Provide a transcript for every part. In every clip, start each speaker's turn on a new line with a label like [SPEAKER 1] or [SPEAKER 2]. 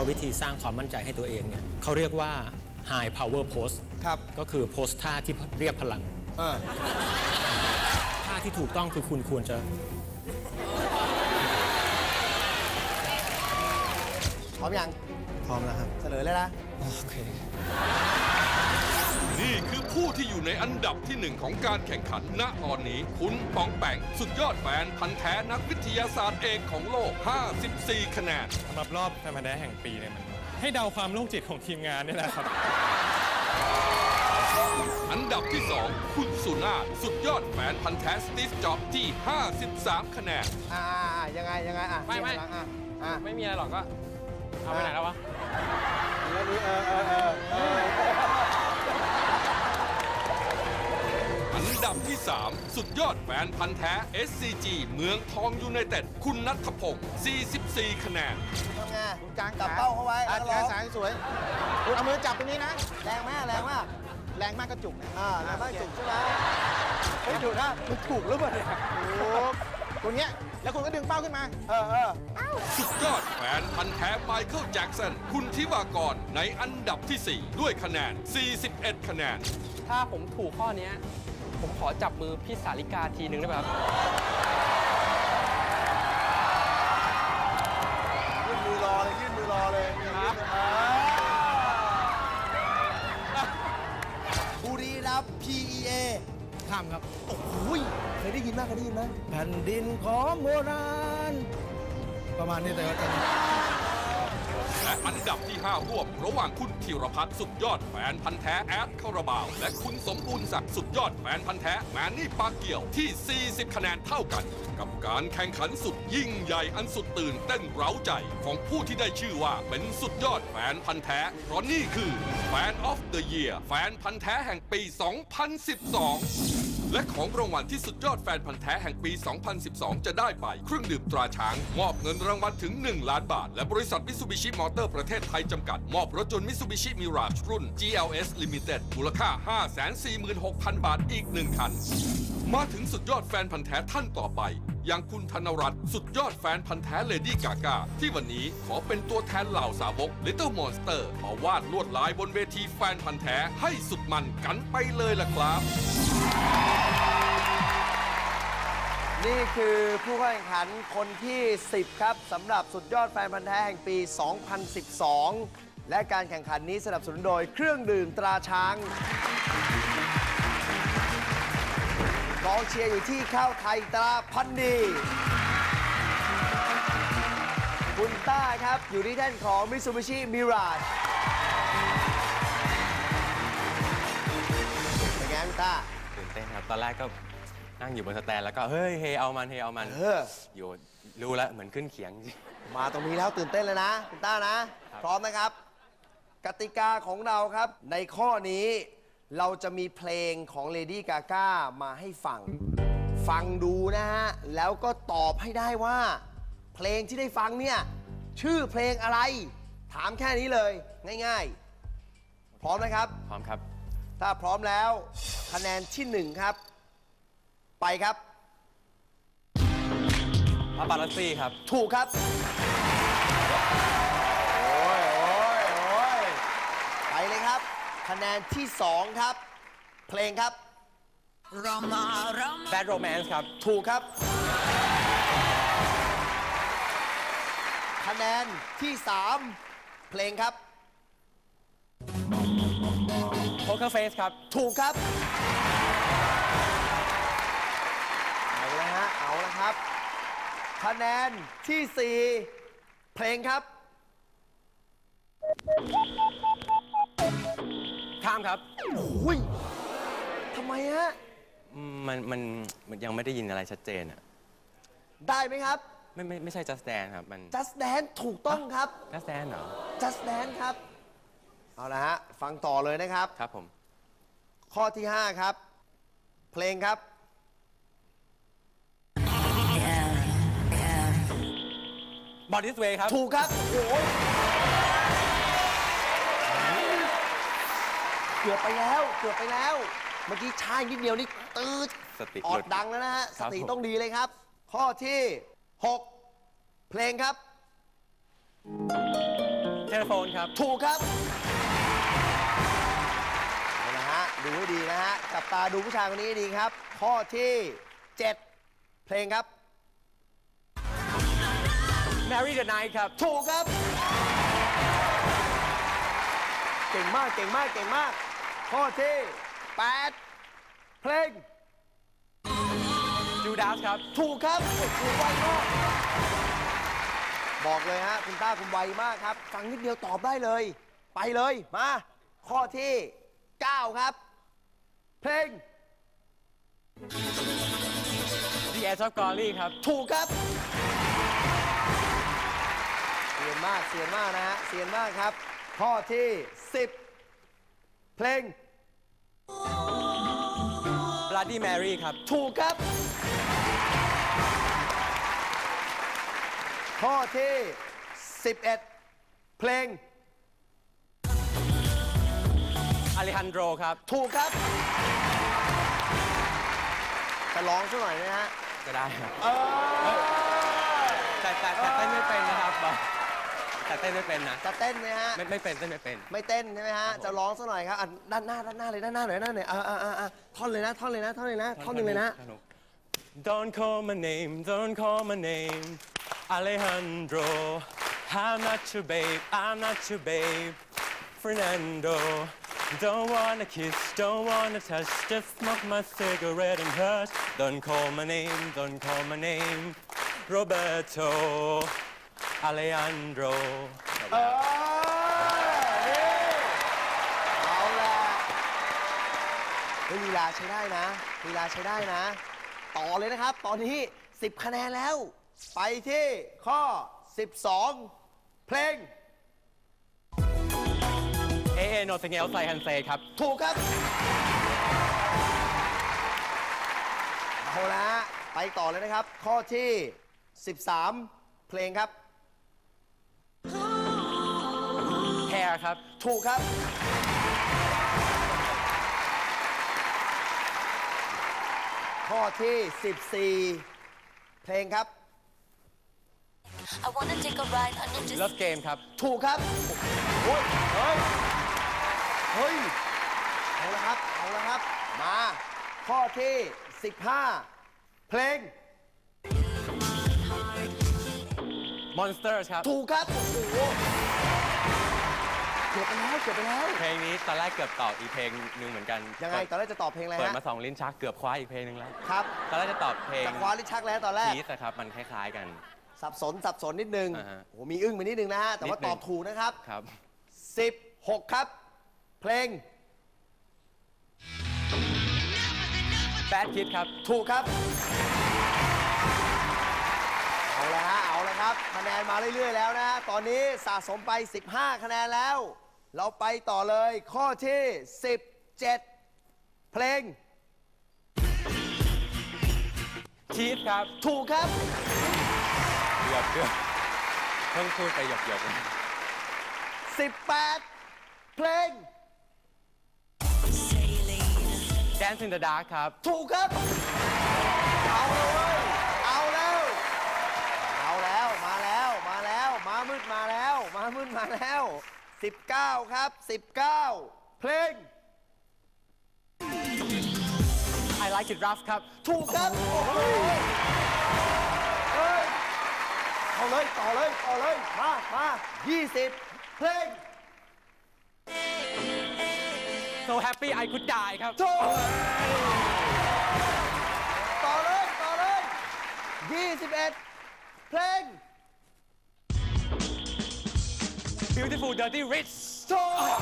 [SPEAKER 1] ก็วิธีสร้างความมั่นใจให้ตัวเองเนี่ยเขาเรียกว่า high power pose
[SPEAKER 2] ครับ
[SPEAKER 1] ก็คือโพสท่าที่เรียกพลัง
[SPEAKER 2] เออ
[SPEAKER 1] ท่าที่ถูกต้องคือคุณควรจะ
[SPEAKER 2] พร้อมยัง
[SPEAKER 1] พร้อมแล้วครับ
[SPEAKER 2] เฉลยเลยนะ
[SPEAKER 1] โอเค
[SPEAKER 3] นี่คือผู้ที่อยู่ในอันดับที่หนึ่งของการแข่งขันณตอนนี้ คุณปองแปงสุดยอดแฟนพันธ์แท้นักวิทยาศาสตร์เอกของโลก 54 คะแนน
[SPEAKER 4] สำหรับรอบแฟนพันธุ์แท้แห่งปีเนี่ยมันให้เดาความโรคจิตของทีมงานนี่แหละครับ
[SPEAKER 3] อันดับที่ 2 คุณสุนาถสุดยอดแฟนพันธ์แท้สตีฟจ็อบส์ที่ 53 คะแนน
[SPEAKER 2] อ่าอ่ายังไงยังไงอะ
[SPEAKER 4] ไม่ไม่
[SPEAKER 2] เรียกพลังอะอะ
[SPEAKER 4] ไม่มีอะไรหรอกก็ เอาไปไหนแล้ววะ
[SPEAKER 2] แล้วนี้เออเออเออเออ
[SPEAKER 3] อันดับที่ 3 สุดยอดแฟนพันธ์แท้ SCG เมืองทองยูไนเต็ด คุณนัทพงศ์44 คะแนน
[SPEAKER 2] ทำไง
[SPEAKER 5] คุณกลาง
[SPEAKER 2] จับ
[SPEAKER 5] ขา
[SPEAKER 2] เป้าเข้าไว้
[SPEAKER 5] อะ
[SPEAKER 2] แล้ว
[SPEAKER 5] แข
[SPEAKER 2] ร้อนง
[SPEAKER 5] ซ้ายสวย คุณเอามือจับตรงนี้นะ
[SPEAKER 2] แรงมากแรงมาก
[SPEAKER 5] แรงมากก็จุกนะ
[SPEAKER 2] อ่าแรงมากจุกใช่ไหม
[SPEAKER 5] เฮ้ยอยู่นะมันถูกหรือเปล่าเนี่ยถูกตรงเนี้ยแล้วคุณก็ดึงเป้าขึ้นมา
[SPEAKER 2] เออเออ
[SPEAKER 3] สุดยอดแฟนพันธ์แท้ไมเคิลแจ็กสัน คุณทิวากร ในอันดับที่ 4 ด้วยคะแนน 41 คะแนน
[SPEAKER 6] ถ้าผมถูกข้อเนี้ย ผมขอจับมือพี่สาริกาทีนึงได้ไหมครับ
[SPEAKER 2] ยื่นมือรอเลยยื่นมือรอเลยครับบุรีรัมย์ PEA
[SPEAKER 5] ข้ามครับ
[SPEAKER 2] โอ้โหยเคยได้ยินมากเคยได้ยินไหม
[SPEAKER 5] แผ่นดินของโบราณประมาณนี้แต่ว่าจะ
[SPEAKER 3] และ อันดับที่ 5 ร่วม ระหว่างคุณธีรพัฒน์สุดยอดแฟนพันธ์แท้แอดคาราบาว และคุณสมบูรณ์ศักดิ์สุดยอดแฟนพันธ์แท้แมนนี่ปาเกี่ยวที่ 40 คะแนนเท่ากัน กับการแข่งขันสุดยิ่งใหญ่อันสุดตื่นเต้นเร้าใจของผู้ที่ได้ชื่อว่าเป็นสุดยอดแฟนพันธ์แท้เพราะนี่คือ Fan of the Year แฟนพันธ์แท้แห่งปี 2012 และของรางวัลที่สุดยอดแฟนพันธ์แท้แห่งปี 2012 จะได้ไป เครื่องดื่มตราช้าง มอบเงินรางวัลถึง 1 ล้านบาท และบริษัทมิสูบิชิมอเตอร์ประเทศไทยจำกัด มอบรถยนต์มิสูบิชิมิราชรุ่น GLS Limited มูลค่า 546,000 บาทอีก 1 คัน มาถึงสุดยอดแฟนพันธ์แท้ท่านต่อไป อย่างคุณธนรัตน์สุดยอดแฟนพันธ์แท้เลดี้กากาที่วันนี้ขอเป็นตัวแทนเหล่าสาวก Little Monster มาวาดลวดลายบนเวทีแฟนพันธ์แท้ให้สุดมันกันไปเลยล่ะครับ
[SPEAKER 2] นี่คือผู้เข้าแข่งขันคนที่ 10 ครับสำหรับสุดยอดแฟนพันธ์แท้แห่งปี 2012 และการแข่งขันนี้สนับสนุนโดยเครื่องดื่มตราช้าง กองเชียร์อยู่ที่ข้าวไทยตราพันธุ์ดี คุณต้าครับ อยู่ที่แท่นของ Mitsubishi Mirage เป็นไงคุณต้า
[SPEAKER 4] ตื่นเต้นครับ ตอนแรกก็นั่งอยู่บนสแตนแล้วก็เฮ้ยเฮเอามันเฮเอามัน
[SPEAKER 2] เออ
[SPEAKER 4] อยู่รู้แล้วเหมือนขึ้นเขียงจริง
[SPEAKER 2] มาตรงนี้แล้วตื่นเต้นเลยนะคุณต้านะ
[SPEAKER 4] ครับ
[SPEAKER 2] พร้อมนะครับ กติกาของเราครับในข้อนี้ เราจะมีเพลงของ Lady Gaga มาให้ฟัง ฟังดูนะฮะ แล้วก็ตอบให้ได้ว่า เพลงที่ได้ฟังเนี่ย ชื่อเพลงอะไร ถามแค่นี้เลย ง่ายๆ พร้อมนะครับ
[SPEAKER 4] พร้อมครับ
[SPEAKER 2] ถ้าพร้อมแล้วคะแนนที่หนึ่งครับ ไปครับ
[SPEAKER 4] พาปาลัสซี่ครับ
[SPEAKER 2] ถูกครับ ครับคะแนนที่ 2 ครับ เพลงครับ
[SPEAKER 4] Bad Romance ครับ
[SPEAKER 2] ถูกครับ คะแนนที่ 3 เพลงครับ
[SPEAKER 4] Poker Face ครับ
[SPEAKER 2] ถูกครับ เอาละฮะ เอาละครับ คะแนนที่ 4 เพลงครับ
[SPEAKER 4] ข้ามครับ
[SPEAKER 2] อุ้ยทำไมฮะ
[SPEAKER 4] อืมมันมันมันยังไม่ได้ยินอะไรชัดเจนอะ
[SPEAKER 2] ได้ไหมครับ
[SPEAKER 4] ไม่ไม่ไม่ใช่ Just Dance ครับ มัน
[SPEAKER 2] Just Dance ถูกต้องครับ
[SPEAKER 4] Just Dance เหรอ
[SPEAKER 2] Just Dance ครับ เอาละฮะ ฟังต่อเลยนะครับ
[SPEAKER 4] ครับผม
[SPEAKER 2] ข้อที่ 5 ครับ เพลงครับ
[SPEAKER 4] Body This Way ครับ
[SPEAKER 2] ถูกครับ โอ้ย เกือบไปแล้วเกือบไปแล้ว เมื่อกี้ช้าอีกนิดเดียวนี่ตืด
[SPEAKER 4] สติ
[SPEAKER 2] ออ
[SPEAKER 4] หลุ
[SPEAKER 2] ด
[SPEAKER 4] ด
[SPEAKER 2] ดังแล้วนะฮะส
[SPEAKER 4] ครับ
[SPEAKER 2] ติ
[SPEAKER 4] ผม
[SPEAKER 2] ต้องดีเลยครับ ข้อที่ 6 เพลงครับ
[SPEAKER 4] เทเลโฟนครับ
[SPEAKER 2] ถูกครับเอาละฮะดูให้ดีนะฮะจับตาดูผู้ชายคนนี้ให้ดีครับ ข้อที่ 7 เพลงครับ
[SPEAKER 4] Marry the Night ครับ
[SPEAKER 2] ถูกครับ เก่งมากเก่งมากเก่งมาก ข้อที่ 8 เพลง
[SPEAKER 4] Judas ครับ
[SPEAKER 2] ถูกครับโอ้โหไวมากบอกเลยฮะ คุณต้าคุณไวมากครับ ฟังนิดเดียวตอบได้เลย ไปเลย มา ข้อที่ 9 ครับ เพลง
[SPEAKER 4] The Edge of Glory ครับ
[SPEAKER 2] ถูกครับเซียนมากเซียนมากนะฮะเซียนมากครับ ข้อที่ 10 เพลง
[SPEAKER 4] Bloody Mary ครับ
[SPEAKER 2] ถูกครับ ข้อที่ 11 เพลง
[SPEAKER 4] Alejandro ครับ
[SPEAKER 2] ถูกครับจะร้องสักหน่อยนะฮะ
[SPEAKER 4] ก็ได้ครับ
[SPEAKER 2] เออ
[SPEAKER 4] แต่แต่แต่เต้นไม่เป็นนะครับบอก แต่เต้นไม่เป็นนะ
[SPEAKER 2] จะเต้นไหมฮะ
[SPEAKER 4] ไม่ไม่เป็นเต้นไม่เป็น
[SPEAKER 2] ไม่เต้นใช่ไหมฮะ จะร้องสักหน่อยครับอะด้านหน้าด้านหน้าเลยด้านหน้าหน่อยด้านหน้าหน่อยอ่าอ่าอ่าอ่าท่อนเลยนะท่อนเลยนะท่อนเลยนะท่อนหนึ่งเลยนะ
[SPEAKER 4] Don't call my name, don't call my name, Alejandro. I'm not your babe, I'm not your babe, Fernando. Don't wanna kiss, don't wanna touch, just smoke my cigarette and hush. Don't call my name, don't call my name, Roberto, Alejandro.
[SPEAKER 2] เออนี่เอาละเฮ้ยลีลาใช้ได้นะลีลาใช้ได้นะ ต่อเลยนะครับ ตอนนี้ 10 คะแนนแล้ว ไปที่ข้อ 12 เพลง
[SPEAKER 4] AA Nothing Else I Can Say ครับ
[SPEAKER 2] ถูกครับ เอาละฮะไปต่อเลยนะครับ ข้อที่ 13 เพลงครับ
[SPEAKER 4] Hair ครับ
[SPEAKER 2] ถูกครับ ข้อที่ 14 เพลงครับ
[SPEAKER 7] I wanna take a ride on your
[SPEAKER 4] Love Game ครับ
[SPEAKER 2] ถูกครับโอ้ยเฮ้ย เฮ้ย เอาละครับ เอาละครับ มา ข้อที่ 15 เพลง
[SPEAKER 4] Monsters ครับ
[SPEAKER 2] ถูกครับ โอ้โหเกือบไปแล้วเกือบไปแล้ว
[SPEAKER 4] เพลงนี้ตอนแรกเกือบตอบอีกเพลงหนึ่งเหมือนกัน
[SPEAKER 2] ยังไง ตอนแรกจะตอบเพลงอะไร
[SPEAKER 4] เปิด
[SPEAKER 2] ฮะ
[SPEAKER 4] มาสองลิ้นชักเกือบคว้าอีกเพลงหนึ่งแล้ว
[SPEAKER 2] ครับ
[SPEAKER 4] ตอนแรกจะตอบเพลง
[SPEAKER 2] จะคว้าลิชักแล้วตอนแรก
[SPEAKER 4] พีซอะครับ มันคล้ายๆกัน
[SPEAKER 2] สับสน สับสนนิดนึง
[SPEAKER 4] อ่าฮะ
[SPEAKER 2] โอ้โห มีอึ้งไปนิดนึงนะฮะ แต่ว่า
[SPEAKER 4] นิดนึ
[SPEAKER 2] ต
[SPEAKER 4] ง
[SPEAKER 2] อบถูกนะครับ
[SPEAKER 4] ครับ
[SPEAKER 2] 16 ครับ เพลง
[SPEAKER 4] Bad Kid ครับ
[SPEAKER 2] ถูกครับเอา ละฮะเอาละครับคะแนนมาเรื่อยๆแล้วนะฮะตอนนี้สะสมไป 15 คะแนนแล้ว เราไปต่อเลยข้อที่ 17 เพลง
[SPEAKER 4] ชีสครับ
[SPEAKER 2] ถูกครับ
[SPEAKER 4] เกือบเกือบเพิ่งพูดไปหยกหยก
[SPEAKER 2] 18 เพลง
[SPEAKER 4] แดนซ์ in the Dark ครับ
[SPEAKER 2] ถูกครับ เอาเลยเอาแล้ว เอาแล้ว มาแล้ว มาแล้ว มามืดมาแล้ว มามืดมาแล้ว 19 ครับ 19 เพลง
[SPEAKER 4] I Like It Rough ครับ
[SPEAKER 2] ถูกครับโอ้โหเฮ้ยเอาเลย ต่อเลย ต่อเลย มา มา 20 เพลง
[SPEAKER 4] So Happy I Could Die ครับ
[SPEAKER 2] ถูกต่อเลย ต่อเลย 21 เพลง
[SPEAKER 4] Beautiful Dirty Rich
[SPEAKER 2] ถูก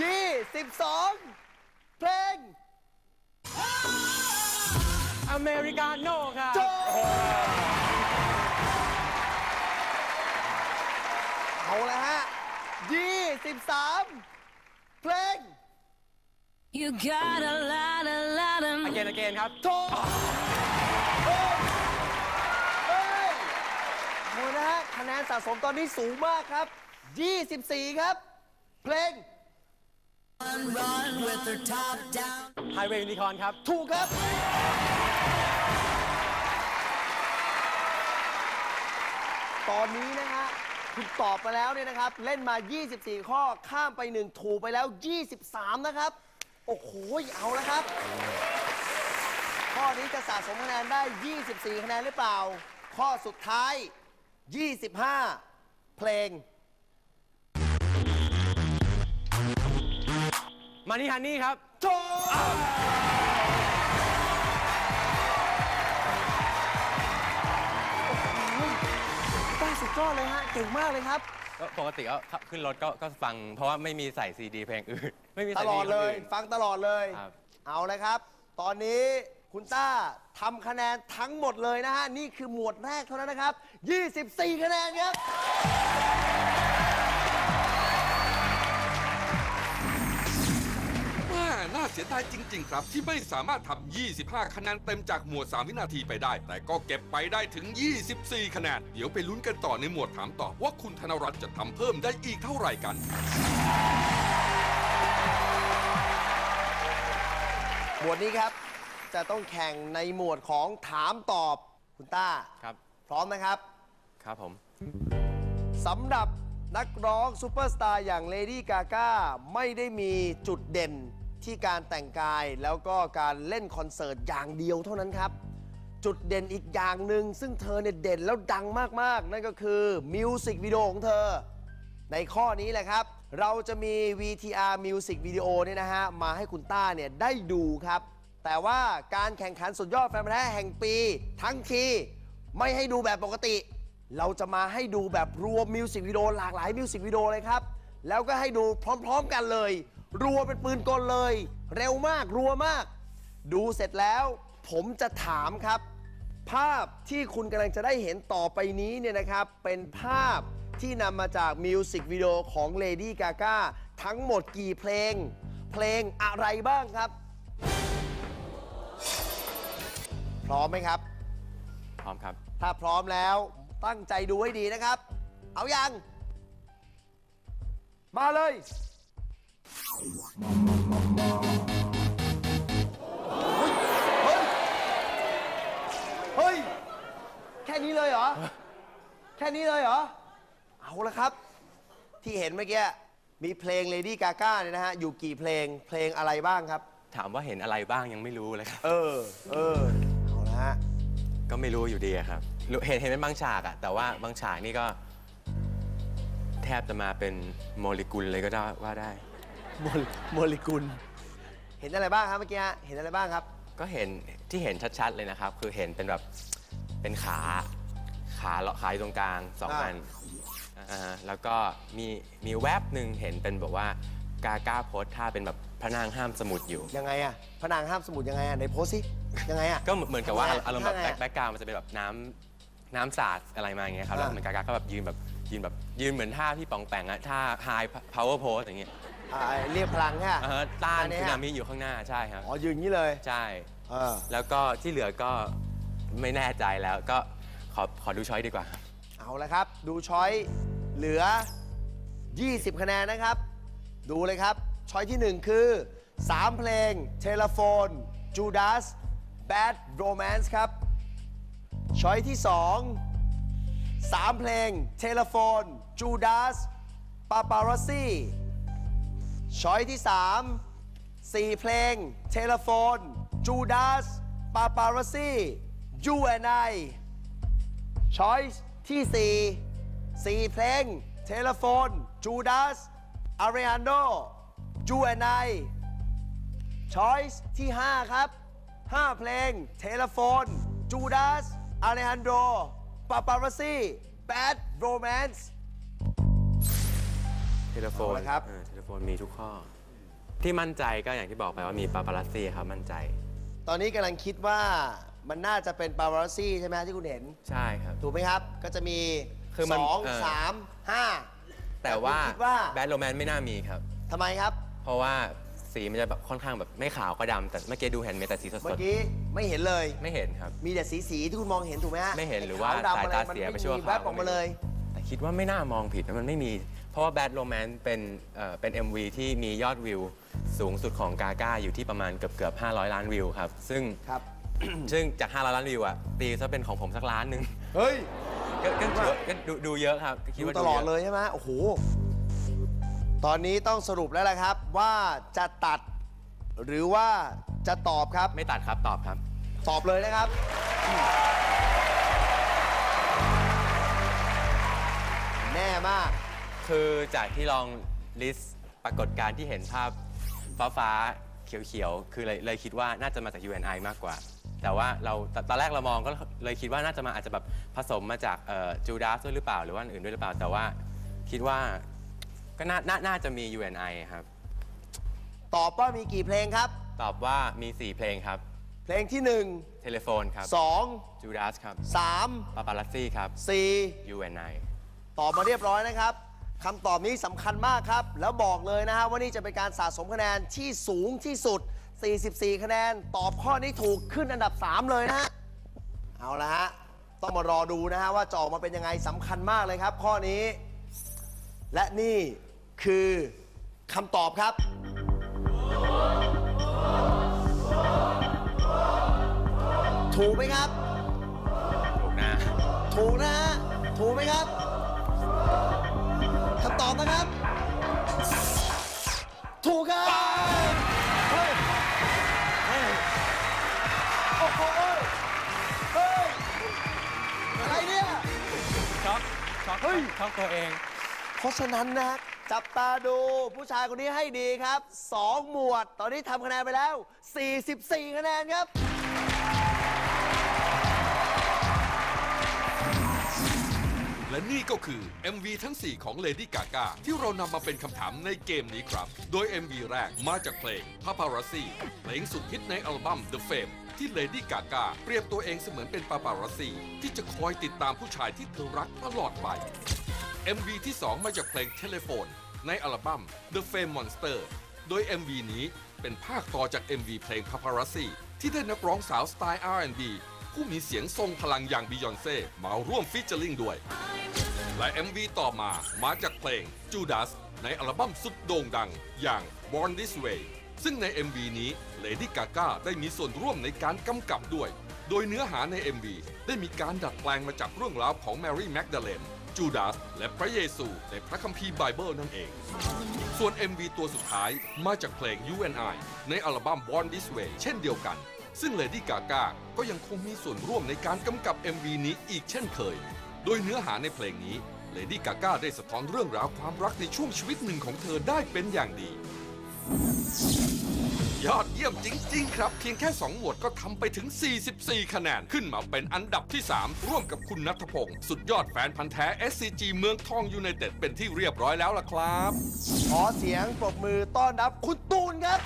[SPEAKER 2] ยี่สิบสองเพลง
[SPEAKER 4] Americano ครับ
[SPEAKER 2] ถูกเอาละฮะยี่สิบสามเพลง
[SPEAKER 7] You got a lot, a lot of
[SPEAKER 4] Again Again ครับ
[SPEAKER 2] ถูก สะสมตอนนี้สูงมากครับ 24 ครับ เพลง
[SPEAKER 4] Highway Unicorn ครับ
[SPEAKER 2] ถูกครับ ตอนนี้นะฮะคุณตอบไปแล้วเนี่ยนะครับ เล่นมา 24 ข้อข้ามไป 1 ถูกไปแล้ว 23 นะครับ โอ้โห เอาแล้วครับ ข้อนี้จะสะสมคะแนนได้ 24 คะแนนหรือเปล่า ข้อสุดท้าย 25 เพลง
[SPEAKER 4] มานี่ฮันนี่ครับ
[SPEAKER 2] โชได้สุดยอดเลยฮะ เก่งมากเลยครับ
[SPEAKER 4] ก็ปกติก็ขึ้นรถก็ก็ฟัง เพราะว่าไม่มีใส่ซีดีเพลงอื่น ไม่มี
[SPEAKER 2] ต
[SPEAKER 4] ใส่
[SPEAKER 2] ล
[SPEAKER 4] ซี
[SPEAKER 2] อด
[SPEAKER 4] ดี
[SPEAKER 2] เลย
[SPEAKER 4] คนอื่น
[SPEAKER 2] ฟังตลอดเลย
[SPEAKER 4] ครับ
[SPEAKER 2] เอาเลยครับ ตอนนี้ คุณต้าทำคะแนนทั้งหมดเลยนะฮะ นี่คือหมวดแรกเท่านั้นนะครับ 24 คะแนนครับ
[SPEAKER 3] แม่น่าเสียดายจริง ๆ ครับ ที่ไม่สามารถทำ 25 คะแนนเต็มจากหมวด 3 วินาทีไปได้ แต่ก็เก็บไปได้ถึง 24 คะแนน เดี๋ยวไปลุ้นกันต่อในหมวดถามตอบว่าคุณธนรัตน์จะทำเพิ่มได้อีกเท่าไหร่กัน
[SPEAKER 2] หมวดนี้ครับ จะต้องแข่งในหมวดของถามตอบคุณต้า
[SPEAKER 4] ครับ
[SPEAKER 2] พร้อมนะครับ
[SPEAKER 4] ครับผม
[SPEAKER 2] สำหรับนักร้องซูเปอร์สตาร์อย่างเลดี้กาก้าไม่ได้มีจุดเด่นที่การแต่งกายแล้วก็การเล่นคอนเสิร์ตอย่างเดียวเท่านั้นครับ จุดเด่นอีกอย่างหนึ่งซึ่งเธอเนี่ยเด่นแล้วดังมาก ๆ นั่นก็คือมิวสิกวิดีโอของเธอ ในข้อนี้แหละครับ เราจะมี VTR Music Video เนี่ยนะฮะ มาให้คุณต้าเนี่ยได้ดูครับ แต่ว่าการแข่งขันสุดยอดแฟนพันธุ์แท้แห่งปี ทั้งทีไม่ให้ดูแบบปกติ เราจะมาให้ดูแบบรวมมิวสิกวิดีโอหลากหลายมิวสิกวิดีโอเลยครับ แล้วก็ให้ดูพร้อมๆกันเลย รัวเป็นปืนกลเลย เร็วมากรัวมาก ดูเสร็จแล้ว ผมจะถามครับ ภาพที่คุณกำลังจะได้เห็นต่อไปนี้เนี่ยนะครับ เป็นภาพที่นำมาจากมิวสิกวิดีโอของ Lady Gaga ทั้งหมดกี่เพลง เพลงอะไรบ้างครับ พร้อมไหมครับ
[SPEAKER 4] พร้อมครับ
[SPEAKER 2] ถ้าพร้อมแล้วตั้งใจดูให้ดีนะครับ เอายังมาเลย เฮ้ย เฮ้ย แค่นี้เลยเหรอ แค่นี้เลยเหรอ เอาละครับ ที่เห็นเมื่อกี้มีเพลง Lady Gaga เนี่ยนะฮะ อยู่กี่เพลง เพลงอะไรบ้างครับ
[SPEAKER 4] ถามว่าเห็นอะไรบ้างยังไม่รู้เลยครับ
[SPEAKER 2] เออ เออเอาละ ฮะ
[SPEAKER 4] ก็ไม่รู้อยู่ดีอะครับรู้เห็นเห็นเป็นบางฉากอะแต่ว่าบางฉากนี่ก็ แทบจะมาเป็นโมเลกุลเลยก็ได้ว่าได้
[SPEAKER 2] โมเลโมเลกุล เห็นอะไรบ้างครับเมื่อกี้ฮะเห็นอะไรบ้างครับ
[SPEAKER 4] ก็เห็นที่เห็นชัดๆเลยนะครับ คือเห็นเป็นแบบเป็นขาขาเลาะขาอยู่ตรงกลางสอง
[SPEAKER 2] อ่า
[SPEAKER 4] อันอ่าฮะแล้วก็มีมีแวบหนึ่งเห็นเป็นแบบว่ากาก้าโพสท่าเป็นแบบพระนางห้ามสมุดอยู่
[SPEAKER 2] ยังไงอะพระนางห้ามสมุดยังไงอะในโพสต์สิ ยังไงอะ
[SPEAKER 4] ก็เหมือนกับว่า
[SPEAKER 2] ทำไงอะ
[SPEAKER 4] อารมณ์แบบ
[SPEAKER 2] ทำไงอะ
[SPEAKER 4] แบ็กกราวมันจะเป็นแบบน้ำน้ำสาดอะไรมาอย่างเงี้ยครับแล้ว
[SPEAKER 2] อ่า
[SPEAKER 4] เหมือนกาก้าก็แบบยืนแบบยืนแบบยืนเหมือนท่าพี่ป๋องแปงอะท่า high power pose อย่างเงี้ย
[SPEAKER 2] อ่าเรียกพลังค่ะ
[SPEAKER 4] อ่าฮะต้าน
[SPEAKER 2] อันนี้
[SPEAKER 4] สึ
[SPEAKER 2] ฮะ
[SPEAKER 4] นามิอยู่ข้างหน้าใช่ครับ
[SPEAKER 2] อ๋อยืนอย่างนี้เลย
[SPEAKER 4] ใช่
[SPEAKER 2] เออ
[SPEAKER 4] แล้วก็ที่เหลือก็ไม่แน่ใจแล้วก็ขอขอดูช้อยดีกว่าครับ
[SPEAKER 2] เอาละครับ ดูช้อยเหลือ 20 คะแนนนะครับ ดูเลยครับ ช้อยที่ 1 คือ 3 เพลง เทเลโฟน จูด a ส Bad Romance ครับ ช้อยที่ 2 3 เพลงเทเลโฟนจูด a สปาปา r รัสซี่ช้อยที่ 3 4 เพลงเทเลโฟนจูด a สปาปา r รัสซี่ You and I ช้อยที่ 4 4 เพลงเทเลโฟนจูด a สอาริอันโดจูแอนไนช้อยที่ 5 ครับ 5 เพลง เทเลโฟน จูด a สอาริอันโดปาปารัสซี่แบดโรแมนซ์
[SPEAKER 4] เทเลโฟน
[SPEAKER 2] เอาละครับ
[SPEAKER 4] เออเทเลโฟนมีทุกข้อ ที่มั่นใจก็อย่างที่บอกไปว่ามีปาปารัสซี่ครับมั่นใจ
[SPEAKER 2] ตอนนี้กำลังคิดว่ามันน่าจะเป็นปาปารัสซี่ใช่ไหมที่คุณเห็น
[SPEAKER 4] ใช่ครับ
[SPEAKER 2] ถูกไหมครับ ก็จะมี
[SPEAKER 4] คือมัน
[SPEAKER 2] 2
[SPEAKER 4] เออ
[SPEAKER 2] 3 5
[SPEAKER 4] แต่ว่า
[SPEAKER 2] คุณคิดว่า
[SPEAKER 4] แบดโรแมนไม่น่ามีครับ
[SPEAKER 2] ทำไมครับ
[SPEAKER 4] เพราะว่า สีมันจะแบบค่อนข้างแบบไม่ขาวก็ดำแต่เมื่อกี้ดูเห็นมีแต่สีส
[SPEAKER 2] เมื่
[SPEAKER 4] ด
[SPEAKER 2] อกี้ไม่เห็นเลย
[SPEAKER 4] ๆไม่เห็นครับ
[SPEAKER 2] มีแต่สีสีๆที่คุณมองเห็นถูกไหมฮะ
[SPEAKER 4] ไม่เห็นหรือ
[SPEAKER 2] ข
[SPEAKER 4] ว่า
[SPEAKER 2] ดำ
[SPEAKER 4] สาย
[SPEAKER 2] อะไร
[SPEAKER 4] ตา
[SPEAKER 2] มัน
[SPEAKER 4] เสียไป
[SPEAKER 2] ไม่
[SPEAKER 4] ชั่ว
[SPEAKER 2] มี
[SPEAKER 4] ค
[SPEAKER 2] แว
[SPEAKER 4] ราว
[SPEAKER 2] บออกมาเลย
[SPEAKER 4] แต่คิดว่าไม่น่ามองผิดนะมันไม่มี เพราะว่าแบดโรแมนเป็นเอ่อเป็น MV ที่มียอดวิวสูงสุดของกาก้าอยู่ที่ประมาณเกือบเกือบ500 ล้านวิวครับ ซึ่ง
[SPEAKER 2] ครับ
[SPEAKER 4] ซึ่งจาก 500 ล้านวิวอะตีซะเป็นของผมสักล้านหนึ่ง
[SPEAKER 2] เฮ้ย
[SPEAKER 4] ก็ก็ก็ก็ดูดูเยอะครับก็คิด
[SPEAKER 2] ดู
[SPEAKER 4] ว่า
[SPEAKER 2] ตลอดะเลยใช่ไหมโอ้โห ตอนนี้ต้องสรุปแล้วแหละครับ ว่าจะตัด หรือว่าจะตอบครับ
[SPEAKER 4] ไม่ตัดครับตอบครับ
[SPEAKER 2] ตอบเลยนะครับ แน่มาก
[SPEAKER 4] คือจากที่ลองลิสต์ปรากฏการณ์ที่เห็นภาพฟ้าฟ้าๆเขียวๆ คือเลยเลยคิดว่าน่าจะมาจาก UNI มากกว่า แต่ว่าเราตตอนแรกเรามองก็เลยคิดว่าน่าจะมาอาจจะแบบผสมมาจากจูดาสด้วยหรือเปล่าหรือว่าอันอื่นด้วยหรือเปล่า แต่ว่าคิดว่า ก็น่านาน่าจะมี UNI ครับ
[SPEAKER 2] ตอบว่ามีกี่เพลงครับ
[SPEAKER 4] ตอบว่ามี 4 เพลงครับ
[SPEAKER 2] เพลงที่
[SPEAKER 4] เทเลโฟนครับ
[SPEAKER 2] 1 2
[SPEAKER 4] จูดาสครับ
[SPEAKER 2] 3
[SPEAKER 4] ปาปาลัสซี่ครับ
[SPEAKER 2] 4
[SPEAKER 4] UNI
[SPEAKER 2] ตอบมาเรียบร้อยนะครับคำตอบนี้สำคัญมากครับ แล้วบอกเลยนะฮะว่านี่จะเป็นการสะสมคะแนนที่สูงที่สุด 44 คะแนน ตอบข้อนี้ถูกขึ้นอันดับ 3 เลยนะฮะเอาละฮะ ต้องมารอดูนะฮะว่าจะออกมาเป็นยังไงสำคัญมากเลยครับ ข้อนี้ และนี่ คือคำตอบครับ ถูกไหมครับ
[SPEAKER 4] ถูกนะ
[SPEAKER 2] ถูกนะฮะถูกไหมครับคำตอบนะครับ ถูกครับเฮ้ยเฮ้ยโอ้โหเฮ้ยอะไรเนี่ย
[SPEAKER 4] ช็อกช็อก
[SPEAKER 2] เฮ้ย
[SPEAKER 4] ช็อกตัวเอง
[SPEAKER 2] เพราะฉะนั้นนะ จับตาดูผู้ชายคนนี้ให้ดีครับ 2 หมวด ตอนนี้ทำคะแนนไปแล้ว 44 คะแนนครับ
[SPEAKER 3] และนี่ก็คือ MV ทั้ง 4 ของ Lady Gaga ที่เรานำมาเป็นคำถามในเกมนี้ครับ โดย MV แรกมาจากเพลง Paparazzi เพลงสุดฮิตในอัลบั้ม The Fame ที่ Lady Gaga เปรียบตัวเองเสมือนเป็น Paparazzi ที่จะคอยติดตามผู้ชายที่เธอรักตลอดไป MV ที่ 2 มาจากเพลง Telephone ในอัลบั้ม The Fame Monster โดย MV นี้เป็นภาคต่อจาก MV เพลง Paparazzi ที่ได้นักร้องสาวสไตล์ R&B ผู้มีเสียงทรงพลังอย่างบิยอนเซ่มาร่วมฟีเจอริงด้วย และ MV ต่อมามาจากเพลง Judas ในอัลบั้มสุดโด่งดังอย่าง Born This Way ซึ่งใน MV นี้ Lady Gaga ได้มีส่วนร่วมในการกำกับด้วย โดยเนื้อหาใน MV ได้มีการดัดแปลงมาจากเรื่องราวของ Mary Magdalene จูดาส และพระเยซูในพระคัมภีร์ไบเบิลนั่นเอง ส่วน MV ตัวสุดท้ายมาจากเพลง UNI ในอัลบั้ม Born This Way เช่นเดียวกัน ซึ่ง Lady Gaga ก็ยังคงมีส่วนร่วมในการกำกับ MV นี้อีกเช่นเคย โดยเนื้อหาในเพลงนี้ Lady Gaga ได้สะท้อนเรื่องราวความรักในช่วงชีวิตหนึ่งของเธอได้เป็นอย่างดี ยอดเยี่ยมจริง ๆ ครับ เพียงแค่2หมวดก็ทำไปถึง 44 คะแนน ขึ้นมาเป็นอันดับที่ 3 ร่วมกับคุณนัทพงศ์สุดยอดแฟนพันธ์แท้ SCG เมืองทองยูไนเต็ดเป็นที่เรียบร้อยแล้วล่ะครับ
[SPEAKER 2] ขอเสียงปรบมือต้อนรับคุณตูนครับ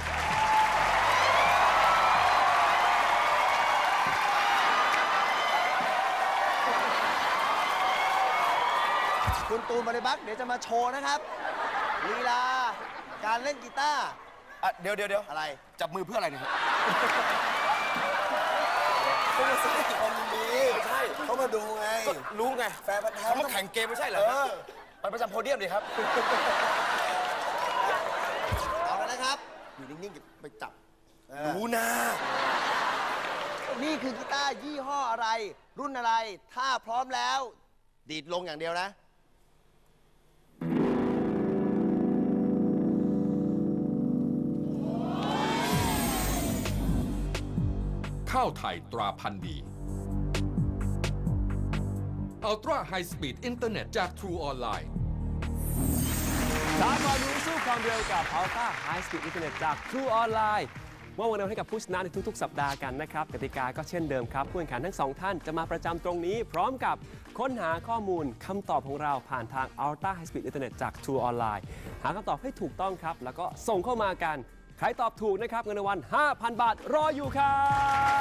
[SPEAKER 2] คุณตูนบริบักเดี๋ยวจะมาโชว์นะครับลีลา การเล่นกีตาร์
[SPEAKER 5] อะเดี๋ยวเดี๋ยวเดี๋ยว
[SPEAKER 2] อะไร
[SPEAKER 5] จับมือเพื่ออะไรเนี่ยครับ
[SPEAKER 2] ก็มาซื้อคนดีไม่ใช่เขามาดูไง
[SPEAKER 5] ก็รู้ไง
[SPEAKER 2] แฟนพันธ์แท้
[SPEAKER 5] เขามาแข่งเกมไม่ใช่เหรอ
[SPEAKER 2] เออ
[SPEAKER 5] ไปประจำโพเดียมดิครับ
[SPEAKER 2] เอาแล้วนะครับ อยู่นิ่งๆไปจับเออ
[SPEAKER 5] รู้นะ
[SPEAKER 2] นี่คือกีตาร์ยี่ห้ออะไร รุ่นอะไร ถ้าพร้อมแล้ว ดีดลงอย่างเดียวนะ
[SPEAKER 3] ข้าวไทยตราพันธุ์ดี Ultra High Speed Internet จาก True Online
[SPEAKER 8] สามความรู้สู้ความเร็วกับ Ultra High Speed Internet จาก True Online มอบเงินให้กับผู้ชนะในทุกๆ สัปดาห์กันนะครับกติกาก็เช่นเดิมครับ ผู้แข่งขันทั้งสองท่านจะมาประจำตรงนี้ พร้อมกับค้นหาข้อมูลคำตอบของเราผ่านทาง Ultra High Speed Internet จาก True Online หาคำตอบให้ถูกต้องครับ แล้วก็ส่งเข้ามากัน ใครตอบถูกนะครับเงินรางวัล5,000 บาทรออยู่ครั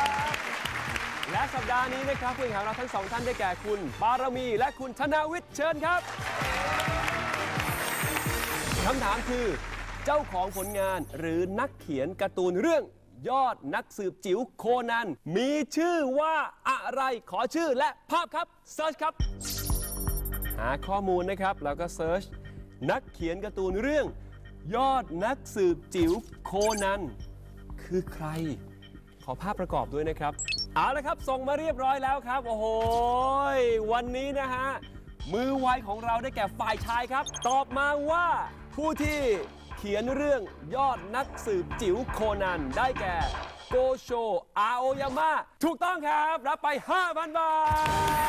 [SPEAKER 8] บ และสัปดาห์นี้นะครับผู้แข่งขันเราทั้งสองท่านได้แก่คุณบารมี และคุณธนาวิทย์เชิญครับคำถามคือ เจ้าของผลงานหรือนักเขียนการ์ตูนเรื่อง ยอดนักสืบจิ๋วโคนัน มีชื่อว่าอะไรขอชื่อและภาพครับเซิร์ชครับ หาข้อมูลนะครับแล้วก็เซิร์ชนักเขียนการ์ตูนเรื่อง ยอดนักสืบจิ๋วโคนัน คือใคร ขอภาพประกอบด้วยนะครับ เอาละครับ ส่งมาเรียบร้อยแล้วครับ โอ้โห วันนี้นะฮะ มือไวของเราได้แก่ฝ่ายชายครับ ตอบมาว่าผู้ที่เขียนเรื่องยอดนักสืบจิ๋วโคนัน ได้แก่โกโชอาโอยามะถูกต้องครับ รับไป 5,000 บาท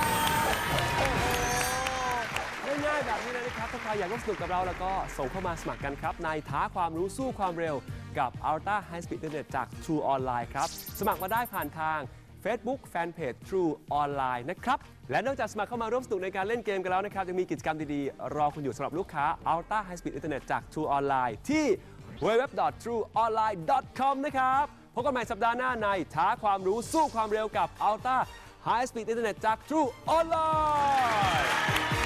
[SPEAKER 8] แบบนี้เลยนะครับ ถ้าใครอยากร่วมสนุกกับเราแล้วก็ส่งเข้ามาสมัครกันครับ ในท้าความรู้สู้ความเร็วกับ Ultra High Speed Internet จาก True Online ครับ สมัครมาได้ผ่านทาง Facebook Fanpage True Online นะครับ และนอกจากสมัครเข้ามาร่วมสนุกในการเล่นเกมกันแล้วนะครับยังมีกิจกรรมดีๆ รอคุณอยู่สำหรับลูกค้า Ultra High Speed Internet จาก True Online ที่ www.trueonline.com นะครับ พบกันใหม่สัปดาห์หน้าในท้าความรู้สู้ความเร็วกับ Ultra High Speed Internet จาก True Online